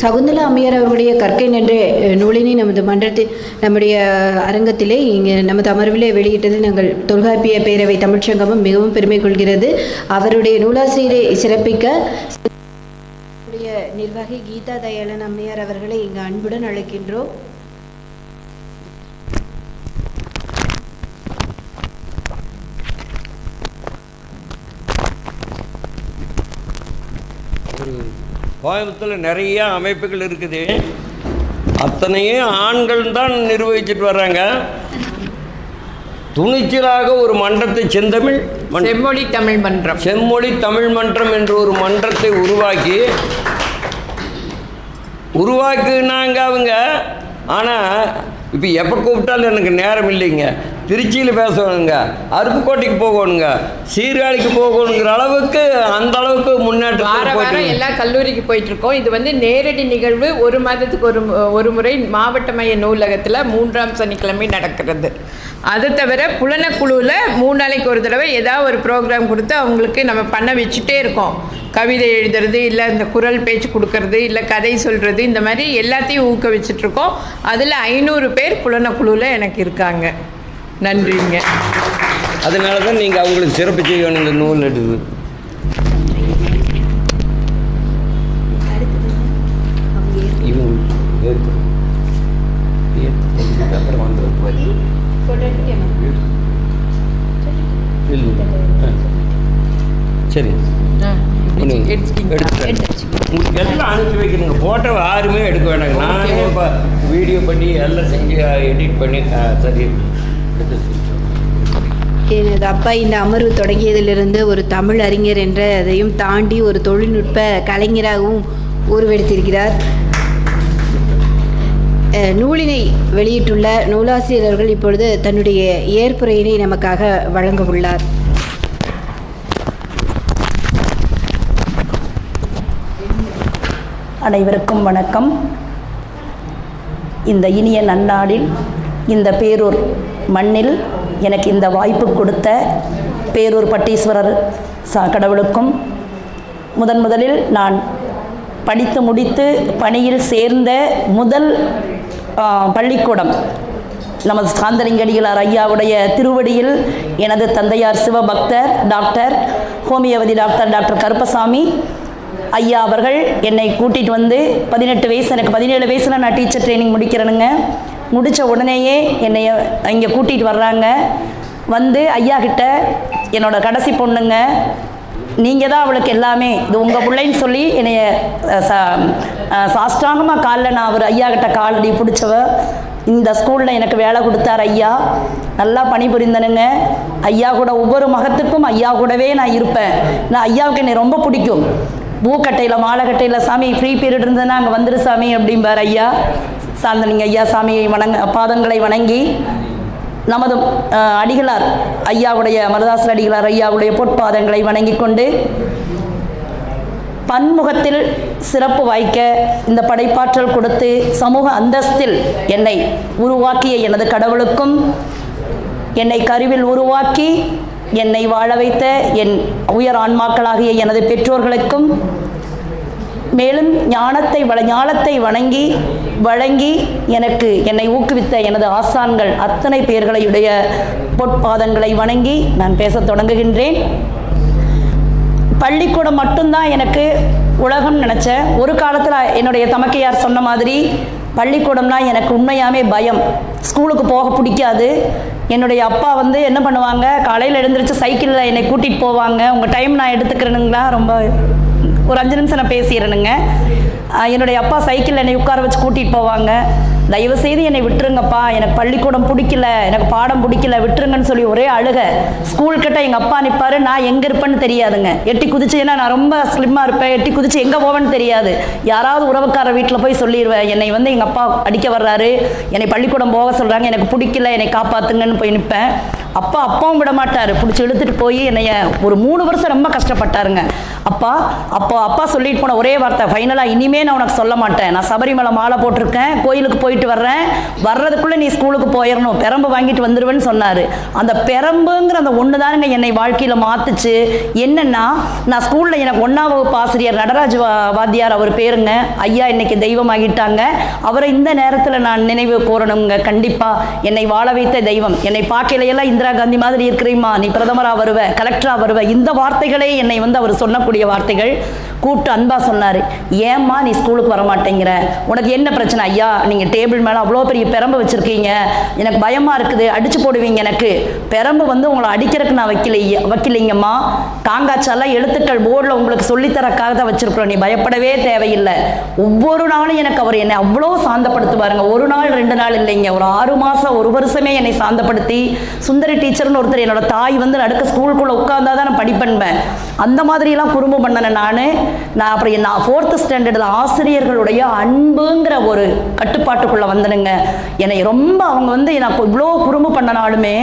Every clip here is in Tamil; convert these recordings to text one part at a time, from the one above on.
சகுந்தலா அம்மையார் அவர்களுடைய கற்கை என்ற நூலினை நமது மன்றத்தில் நம்முடைய அரங்கத்திலே இங்கே நமது அமர்விலே வெளியிட்டது நாங்கள் தொல்காப்பிய பேரவை தமிழ்ச்சங்கமும் மிகவும் பெருமை கொள்கிறது. அவருடைய நூலாசிரியரை சிறப்பிக்க நிர்வாகி கீதா தயாளன் அம்மையார் அவர்களை இங்கு அன்புடன் அழைக்கின்றோம். கோயம்புத்தூரில் நிறைய அமைப்புகள் இருக்குது. அத்தனையும் ஆண்கள் தான் நிர்வகிச்சிட்டு வர்றாங்க. துணிச்சலாக ஒரு மன்றத்தை செந்தமிழ் செம்மொழி தமிழ் மன்றம். செம்மொழி தமிழ் மன்றம் என்ற ஒரு மன்றத்தை உருவாக்கி உருவாக்குனாங்க அவங்க. ஆனால் இப்போ எப்போ கூப்பிட்டாலும் எனக்கு நேரம் இல்லைங்க. திருச்சியில் பேசணுங்க. அருப்புக்கோட்டைக்கு போகணுங்க. சீர்காழிக்கு போகணுங்கிற அளவுக்கு அந்த அளவுக்கு முன்னேற்றம் எல்லா கல்லூரிக்கு போயிட்டு இருக்கோம் இது வந்து நேரடி நிகழ்வு. ஒரு மாதத்துக்கு ஒரு ஒரு முறை மாவட்ட மைய நூலகத்தில் மூன்றாம் சனிக்கிழமை நடக்கிறது. அது தவிர புலனக்குழுவில் மூணு நாளைக்கு ஒரு தடவை ஏதாவது ஒரு ப்ரோக்ராம் கொடுத்து அவங்களுக்கு நம்ம பண்ண வச்சுட்டே இருக்கோம். கவிதை எழுதுறது இல்லை இந்த குரல் பேச்சு கொடுக்கறது இல்லை கதை சொல்கிறது இந்த மாதிரி எல்லாத்தையும் ஊக்குவிச்சிட்ருக்கோம் அதில் ஐநூறு பேர் புலனக்குழுவில் எனக்கு இருக்காங்க. நன்றிங்க. அதனால தான் நீங்கள் அவங்களுக்கு சிறப்பு செய்யணும் இந்த நூல். ஆ. சரி. உங்களுக்கு எல்லாம் அனுப்பி வைக்கணுங்க. ஃபோட்டோ யாருமே எடுக்க வேண்டாங்க நானே இப்போ வீடியோ பண்ணி எல்லாம் செஞ்சு எடிட் பண்ணி சரி. எனது அப்பா இந்த அமர்வு தொடங்கியதிலிருந்து ஒரு தமிழ் அறிஞர் என்ற அதையும் தாண்டி ஒரு தொழில்நுட்ப கலைஞராகவும் உருவெடுத்திருக்கிறார். நூலினை வெளியிட்டுள்ள நூலாசிரியர்கள் இப்பொழுது தன்னுடைய ஏற்புரையினை நமக்காக வழங்க உள்ளார். அனைவருக்கும் வணக்கம். இந்த இனிய நன்னாளில் இந்த பேரூர் மண்ணில் எனக்கு இந்த வாய்ப்பு கொடுத்த பேரூர் பட்டீஸ்வரர் சா கடவுளுக்கும் முதன் முதலில் நான் படித்து முடித்து பணியில் சேர்ந்த முதல் பள்ளிக்கூடம் நமது சாந்தலிங்கடிகளார் ஐயாவுடைய திருவடியில் எனது தந்தையார் சிவபக்தர் doctor homeopathy doctor doctor Karuppasamy ஐயா அவர்கள் என்னை கூட்டிகிட்டு வந்து பதினெட்டு வயசு எனக்கு பதினேழு வயசில் நான் டீச்சர் ட்ரைனிங் முடிக்கிறேனுங்க. முடித்த உடனேயே என்னை இங்கே கூட்டிகிட்டு வர்றாங்க. வந்து ஐயா கிட்ட என்னோடய கடைசி பொண்ணுங்க நீங்கள் தான் அவளுக்கு எல்லாமே. இது உங்கள் பிள்ளைன்னு சொல்லி என்னைய சா சாஷ்டாங்கமாக காலில் நான் அவர் ஐயா கிட்ட காலடி பிடிச்சவ இந்த ஸ்கூலில் எனக்கு வேலை கொடுத்தார் ஐயா. நல்லா பணிபுரிந்தனுங்க. ஐயா கூட ஒவ்வொரு மகத்துக்கும் ஐயா கூடவே நான் இருப்பேன். நான் ஐயாவுக்கு என்னை ரொம்ப பிடிக்கும். பூக்கட்டையில் மாலைக்கட்டையில் சாமி ஃப்ரீ பீரியட் இருந்ததுன்னா அங்கே வந்துரு சாமி அப்படிம்பார் ஐயா. சாந்தனிங்க ஐயா சாமியை வணங்க பாதங்களை வணங்கி நமது அடிகளார் ஐயாவுடைய மருதாசர் அடிகளார் ஐயாவுடைய பொற்பாதங்களை வணங்கி கொண்டு பன்முகத்தில் சிறப்பு வாய்க்க இந்த படைப்பாற்றல் கொடுத்து சமூக அந்தஸ்தில் என்னை உருவாக்கிய எனது கடவுளுக்கும் என்னை கருவில் உருவாக்கி என்னை வாழ வைத்த என் உயர் ஆன்மாக்களாகிய எனது பெற்றோர்களுக்கும் மேலும் ஞானத்தை வள ஞானத்தை வணங்கி வழங்கி எனக்கு என்னை ஊக்குவித்த எனது ஆசான்கள் அத்தனை பேர்களையுடைய பொற்பாதங்களை வணங்கி நான் பேசத் தொடங்குகின்றேன். பள்ளிக்கூடம் மட்டும்தான் எனக்கு உலகம் நினச்சேன் ஒரு காலத்தில் என்னுடைய தமக்கையார் சொன்ன மாதிரி பள்ளிக்கூடம்னா எனக்கு உண்மையாமே பயம். ஸ்கூலுக்கு போக பிடிக்காது. என்னுடைய அப்பா வந்து என்ன பண்ணுவாங்க காலையில் எழுந்திரிச்சு சைக்கிளில் என்னை கூட்டிகிட்டு போவாங்க. உங்கள் டைம் நான் எடுத்துக்கிறேனுங்களா? ரொம்ப ஒரு அஞ்சு நிமிஷம் நான் பேசிடுறேனுங்க. என்னுடைய அப்பா சைக்கிளில் என்னை உட்கார வச்சு கூட்டிகிட்டு போவாங்க. தயவு செய்து என்னை விட்டுருங்கப்பா. எனக்கு பள்ளிக்கூடம் பிடிக்கல எனக்கு பாடம் பிடிக்கல விட்டுருங்கன்னு சொல்லி ஒரே அழுக. ஸ்கூல் கிட்ட எங்கள் அப்பா நிற்பாரு நான் எங்கே இருப்பேன்னு தெரியாதுங்க. எட்டி குதிச்சு ஏன்னா நான் ரொம்ப ஸ்லிம்மாக இருப்பேன். எட்டி குதிச்சு எங்கே போவேன்னு தெரியாது. யாராவது உறவுக்கார வீட்டில் போய் சொல்லிடுவேன் என்னை வந்து எங்கள் அப்பா அடிக்க வர்றாரு. என்னை பள்ளிக்கூடம் போக சொல்கிறாங்க எனக்கு பிடிக்கல என்னை காப்பாற்றுங்கன்னு போய் நிற்பேன் அப்பா அப்பாவும் விட மாட்டார். பிடிச்சி இழுத்துட்டு போய் என்னைய ஒரு மூணு வருஷம் ரொம்ப கஷ்டப்பட்டாருங்க. அப்பா அப்போ அப்பா சொல்லிட்டு போன ஒரே வார்த்தை. ஃபைனலாக இனிமே நான் உனக்கு சொல்ல மாட்டேன். நான் சபரிமலை மாலை போட்டிருக்கேன். கோயிலுக்கு போயிட்டு போயிட்டு வர்றேன். வர்றதுக்குள்ளே நீ ஸ்கூலுக்கு போயிடணும் பெரம்பு வாங்கிட்டு வந்துடுவேன்னு சொன்னார். அந்த பெரம்புங்கிற அந்த ஒன்று தானுங்க என்னை வாழ்க்கையில் மாத்துச்சு. என்னென்னா நான் ஸ்கூலில் எனக்கு ஒன்றாம் வகுப்பு ஆசிரியர் நடராஜ் வா வாத்தியார் அவர் பேருங்க. ஐயா இன்னைக்கு தெய்வமாகிட்டாங்க அவரை இந்த நேரத்தில் நான் நினைவு கூறணுங்க. கண்டிப்பாக என்னை வாழ வைத்த தெய்வம். என்னை பார்க்கலையெல்லாம் இந்திரா காந்தி மாதிரி இருக்கிறீம்மா. நீ பிரதமராக வருவ கலெக்டராக வருவ. இந்த வார்த்தைகளே என்னை வந்து அவர் சொன்னக்கூடிய வார்த்தைகள். கூப்பிட்டு அன்பா சொன்னார். ஏம்மா நீ ஸ்கூலுக்கு வர மாட்டேங்கிற உனக்கு என்ன பிரச்சனை? ஐயா நீங்கள் டேபிள் மேலே அவ்வளோ பெரிய பெரம்பு வச்சுருக்கீங்க. எனக்கு பயமாக இருக்குது. அடித்து போடுவீங்க எனக்கு. பெரம்பு வந்து உங்களை அடிக்கிறதுக்கு நான் வைக்கல வைக்கலைங்கம்மா. காங்காச்சாலாம் எழுத்துக்கள் போர்டில் உங்களுக்கு சொல்லித்தரக்காக தான் வச்சுருக்குறோம். நீ பயப்படவே தேவையில்லை. ஒவ்வொரு நாளும் எனக்கு அவர் என்னை அவ்வளோ சாந்தப்படுத்துவாருங்க. ஒரு நாள் ரெண்டு நாள் இல்லைங்க. ஒரு ஆறு மாதம் ஒரு வருஷமே என்னை சாந்தப்படுத்தி சுந்தரி டீச்சர்னு ஒருத்தர் என்னோட தாய் வந்து நடுக்க ஸ்கூலுக்குள்ளே உட்காந்தா தான் நான் படிப்பண்பேன் அந்த மாதிரிலாம் குறும்பு பண்ணினேன் நான். நான் அப்புறம் நான் ஃபோர்த்து ஸ்டாண்டர்டில் ஆசிரியர்களுடைய அன்புங்கிற ஒரு கட்டுப்பாட்டு கட்டுப்பாட்டுக்குள்ளே வந்தனுங்க என்னை ரொம்ப அவங்க வந்து எனக்கு இவ்வளோ குறும்பு பண்ணனாலுமே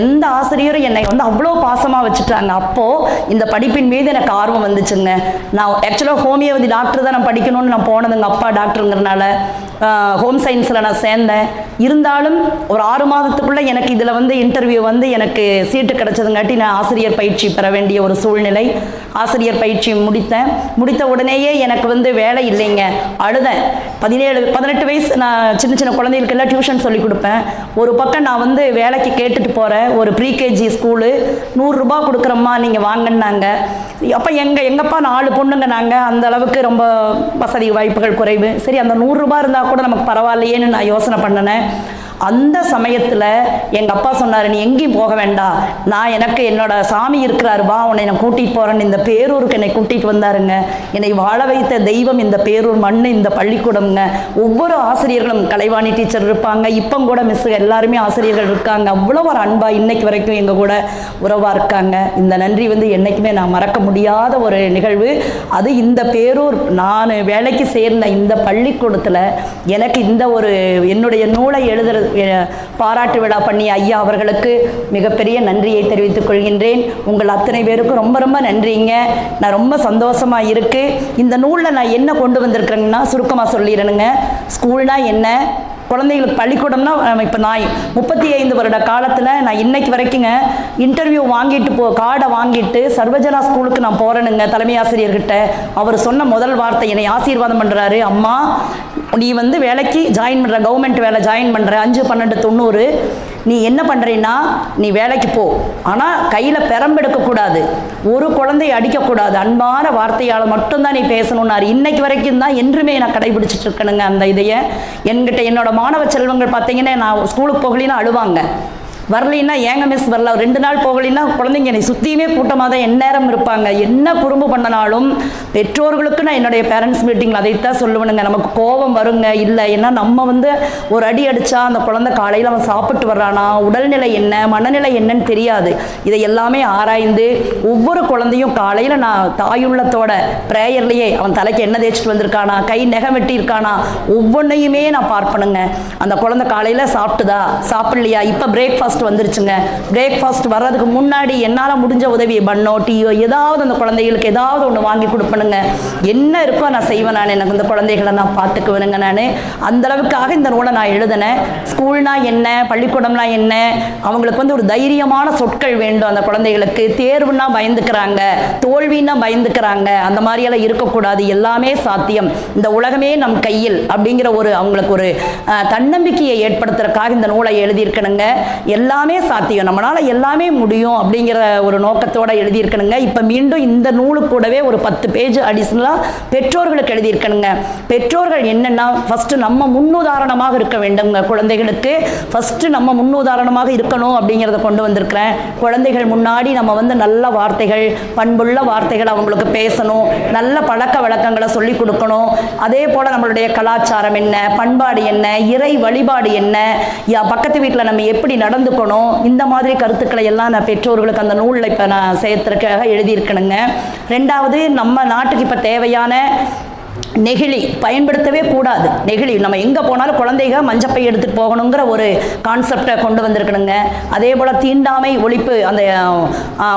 எந்த ஆசிரியரும் என்னை வந்து அவ்வளோ பாசமாக வச்சுட்டாங்க. அப்போது இந்த படிப்பின் மீது எனக்கு ஆர்வம் வந்துச்சுங்க. நான் ஆக்சுவலாக ஹோமியோபதி டாக்டர் தான் நான் படிக்கணும்னு நான் போனதுங்க. அப்பா டாக்டருங்கிறனால ஹோம் சயின்ஸில் நான் சேர்ந்தேன். இருந்தாலும் ஒரு ஆறு மாதத்துக்குள்ளே எனக்கு இதில் வந்து இன்டர்வியூ வந்து எனக்கு சீட்டு கிடச்சதுங்காட்டி நான் ஆசிரியர் பயிற்சி பெற வேண்டிய ஒரு சூழ்நிலை. ஆசிரியர் பயிற்சி முடித்தேன். முடித்த உடனேயே எனக்கு வந்து வேலை இல்லைங்க. அழுதேன். பதினேழு பதினெட்டு வயசு நான் சின்ன சின்ன குழந்தைகளுக்கெல்லாம் டியூஷன் சொல்லி கொடுப்பேன். ஒரு பக்கம் நான் வந்து வேலைக்கு கேட்டுட்டு போகிறேன் ஒரு ப்ரீகேஜி ஸ்கூலு நூறுரூபா கொடுக்குறம்மா நீங்கள் வாங்கினாங்க அப்போ எங்கள் எங்கப்பா நாலு பொண்ணுங்க நாங்கள் அந்த அளவுக்கு ரொம்ப வசதி வாய்ப்புகள் குறைவு. சரி அந்த நூறுரூபா இருந்தால் கூட நமக்கு பரவாயில்லையேன்னு நான் யோசனை பண்ணினேன். அந்த சமயத்தில் எங்கள் அப்பா சொன்னார் நீ எங்கேயும் போக வேண்டாம் நான் எனக்கு என்னோட சாமி இருக்கிறாரு வா உன்னை நான் கூட்டிகிட்டு போகிறேன்னு இந்த பேரூருக்கு என்னை கூட்டிகிட்டு வந்தாருங்க. என்னை வாழ வைத்த தெய்வம் இந்த பேரூர் மண் இந்த பள்ளிக்கூடம்ங்க. ஒவ்வொரு ஆசிரியர்களும் கலைவாணி டீச்சர் இருப்பாங்க. இப்போ கூட மிஸ் எல்லாருமே ஆசிரியர்கள் இருக்காங்க. அவ்வளோ ஒரு அன்பா இன்னைக்கு வரைக்கும் எங்கள் கூட உறவாக இருக்காங்க. இந்த நன்றி வந்து என்றைக்குமே நான் மறக்க முடியாத ஒரு நிகழ்வு. அது இந்த பேரூர் நான் வேலைக்கு சேர்ந்த இந்த பள்ளிக்கூடத்தில் எனக்கு இந்த ஒரு என்னுடைய நூலை எழுதுறது பாராட்டு விழா பண்ணி ஐயா அவர்களுக்கு மிகப்பெரிய நன்றியை தெரிவித்துக் கொள்கின்றேன். உங்கள் அத்தனை பேருக்கும் ரொம்ப ரொம்ப நன்றிங்க. நான் ரொம்ப சந்தோஷமாக இருக்குது இந்த நூலில் நான் என்ன கொண்டு வந்திருக்கிறேங்கன்னா சுருக்கமாக சொல்லிடணுங்க. ஸ்கூல்னால் என்ன? குழந்தைகளுக்கு பள்ளிக்கூடம்னா இப்போ நான் முப்பத்தி ஐந்து வருட காலத்தில் நான் இன்னைக்கு வரைக்குங்க இன்டர்வியூ வாங்கிட்டு போ கார்டை வாங்கிட்டு சர்வஜனா ஸ்கூலுக்கு நான் போகிறேனுங்க தலைமை ஆசிரியர்கிட்ட அவர் சொன்ன முதல் வார்த்தை என்னை ஆசீர்வாதம் பண்ணுறாரு அம்மா நீ வந்து வேலைக்கு ஜாயின் பண்ணுற கவர்மெண்ட் வேலை ஜாயின் பண்ணுற அஞ்சு பன்னெண்டு தொண்ணூறு. நீ என்ன பண்ணுறீன்னா நீ வேலைக்கு போ. ஆனால் கையில் பெரம்பெடுக்கக்கூடாது ஒரு குழந்தையை அடிக்கக்கூடாது. அன்பான வார்த்தையால் மட்டும்தான் நீ பேசணுன்னாரு இன்னைக்கு வரைக்கும் தான் என்றுமே நான் கடைபிடிச்சிட்டு இருக்கணுங்க அந்த இதையை. என்கிட்ட என்னோட மாணவ செல்வங்கள் பார்த்தீங்கன்னா நான் ஸ்கூலுக்கு போகலின்னு அழுவாங்க. வரலைன்னா ஏங்க மிஸ் வரல? ரெண்டு நாள் போகலைன்னா குழந்தைங்க என்னை சுற்றியுமே கூட்டமாக தான் எந்நேரம் இருப்பாங்க. என்ன குறும்பு பண்ணனாலும் பெற்றோர்களுக்கு நான் என்னுடைய பேரண்ட்ஸ் மீட்டிங்கில் அதைத்தான் சொல்லுவேனுங்க. நமக்கு கோபம் வருங்க. இல்லை ஏன்னா நம்ம வந்து ஒரு அடி அடித்தா அந்த குழந்தை காலையில் அவன் சாப்பிட்டு வர்றானா? உடல்நிலை என்ன? மனநிலை என்னன்னு தெரியாது. இதை எல்லாமே ஆராய்ந்து ஒவ்வொரு குழந்தையும் காலையில் நான் தாயுள்ளத்தோட ப்ரேயர்லேயே அவன் தலைக்கு என்ன தேய்ச்சிட்டு வந்திருக்கானா? கை நகம் வெட்டியிருக்கானா? ஒவ்வொன்றையுமே நான் பார்ப்பனுங்க. அந்த குழந்தை காலையில் சாப்பிட்டுதா? சாப்பிட்லையா? இப்போ பிரேக்ஃபாஸ்ட் வந்துருச்சுங்க. பிரேக்ஃபாஸ்ட் வர்றதுக்கு முன்னாடி என்னால் முடிஞ்ச உதவி பண்ணோ டீயோ ஏதாவது அந்த குழந்தைகளுக்கு ஏதாவது ஒன்று வாங்கி கொடுப்பனுங்க. என்ன இருக்கோ நான் செய்வேன் நான். எனக்கு இந்த குழந்தைகளை நான் பார்த்துக்குவேனுங்க நான். அந்த அளவுக்காக இந்த நூலை நான் எழுதினேன். ஸ்கூல்னா என்ன பள்ளிக்கூடம்னா என்ன அவங்களுக்கு வந்து ஒரு தைரியமான சொற்கள் வேண்டும் அந்த குழந்தைகளுக்கு. தேர்வுனா பயந்துக்கிறாங்க தோல்வின்னா பயந்துக்கிறாங்க. அந்த மாதிரியெல்லாம் இருக்கக்கூடாது. எல்லாமே சாத்தியம். இந்த உலகமே நம் கையில் அப்படிங்கிற ஒரு அவங்களுக்கு ஒரு தன்னம்பிக்கையை ஏற்படுத்துறதுக்காக இந்த நூலை எழுதியிருக்கணுங்க. எல்லா எல்லாமே சாத்தியம். நம்மளால் எல்லாமே முடியும் அப்படிங்கிற ஒரு நோக்கத்தோட எழுதியிருக்கணுங்க. இப்போ மீண்டும் இந்த நூலு கூடவே ஒரு பத்து பேஜ் அடிஷ்னலாக பெற்றோர்களுக்கு எழுதியிருக்கணுங்க. பெற்றோர்கள் என்னென்னா ஃபஸ்ட்டு நம்ம முன்னுதாரணமாக இருக்க வேண்டுங்க குழந்தைகளுக்கு. ஃபஸ்ட்டு நம்ம முன்னுதாரணமாக இருக்கணும் அப்படிங்கிறத கொண்டு வந்திருக்கிறேன். குழந்தைகள் முன்னாடி நம்ம வந்து நல்ல வார்த்தைகள் பண்புள்ள வார்த்தைகள் அவங்களுக்கு பேசணும். நல்ல பழக்க வழக்கங்களை சொல்லிக் கொடுக்கணும். அதே போல் நம்மளுடைய கலாச்சாரம் என்ன பண்பாடு என்ன இறை வழிபாடு என்ன யா பக்கத்து வீட்டில் நம்ம எப்படி இருக்கணும் இந்த மாதிரி கருத்துக்களை எல்லாம் நான் பெற்றோர்களுக்கு அந்த நூலில் இப்போ நான் சேர்த்துருக்காக எழுதியிருக்கணுங்க. ரெண்டாவது நம்ம நாட்டுக்கு இப்போ தேவையான நெகிழி பயன்படுத்தவே கூடாது. நெகிழி நம்ம எங்கே போனாலும் குழந்தைங்க மஞ்சப்பை எடுத்துகிட்டு போகணுங்கிற ஒரு கான்செப்டை கொண்டு வந்திருக்கணுங்க. அதே போல் தீண்டாமை ஒழிப்பு அந்த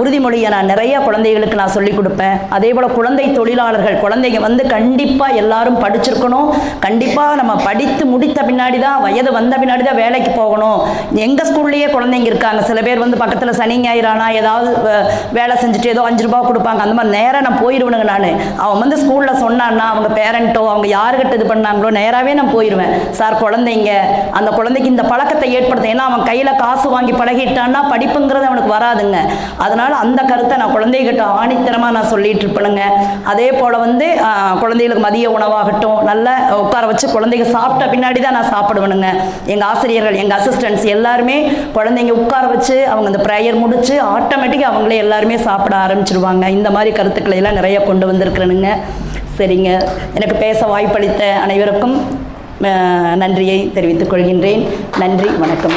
உறுதிமொழியை நான் நிறைய குழந்தைகளுக்கு நான் சொல்லிக் கொடுப்பேன். அதே போல் குழந்தை தொழிலாளர்கள் குழந்தைங்க வந்து கண்டிப்பாக எல்லாரும் படிச்சிருக்கணும். கண்டிப்பாக நம்ம படித்து முடித்த பின்னாடி தான் வயது வந்த பின்னாடி தான் வேலைக்கு போகணும். எங்கள் ஸ்கூல்லையே குழந்தைங்க இருக்காங்க. சில பேர் வந்து பக்கத்தில் சனி ஞாயிறானா ஏதாவது வேலை செஞ்சுட்டு ஏதோ அஞ்சு ரூபா கொடுப்பாங்க. அந்த மாதிரி நேராக நான் போயிடுவேனுங்க நான். அவன் வந்து ஸ்கூலில் சொன்னான்னா அவங்க பேரண்ட்டோ அவங்க யாருக்கிட்ட இது பண்ணாங்களோ நேராகவே நான் போயிடுவேன் சார் குழந்தைங்க அந்த குழந்தைக்கு இந்த பழக்கத்தை ஏற்படுத்த ஏன்னா அவன் கையில் காசு வாங்கி பழகிட்டான்னா படிப்புங்கிறது அவனுக்கு வராதுங்க. அதனால் அந்த கருத்தை நான் குழந்தைகிட்ட ஆணித்தரமாக நான் சொல்லிட்டு இருப்பேனுங்க. அதே போல் வந்து குழந்தைகளுக்கு மதிய உணவாகட்டும் நல்லா உட்கார வச்சு குழந்தைங்க சாப்பிட்ட பின்னாடி தான் நான் சாப்பிடுவேனுங்க. எங்கள் ஆசிரியர்கள் எங்கள் அசிஸ்டன்ட்ஸ் எல்லாருமே குழந்தைங்க உட்கார வச்சு அவங்க அந்த ப்ரேயர் முடிச்சு ஆட்டோமேட்டிக்காக அவங்களே எல்லாருமே சாப்பிட ஆரம்பிச்சிருவாங்க. இந்த மாதிரி கருத்துக்களை எல்லாம் நிறைய கொண்டு வந்திருக்கிறேனுங்க. சரிங்க. எனக்கு பேச வாய்ப்பளித்த அனைவருக்கும் நன்றியை தெரிவித்துக் கொள்கின்றேன். நன்றி வணக்கம்.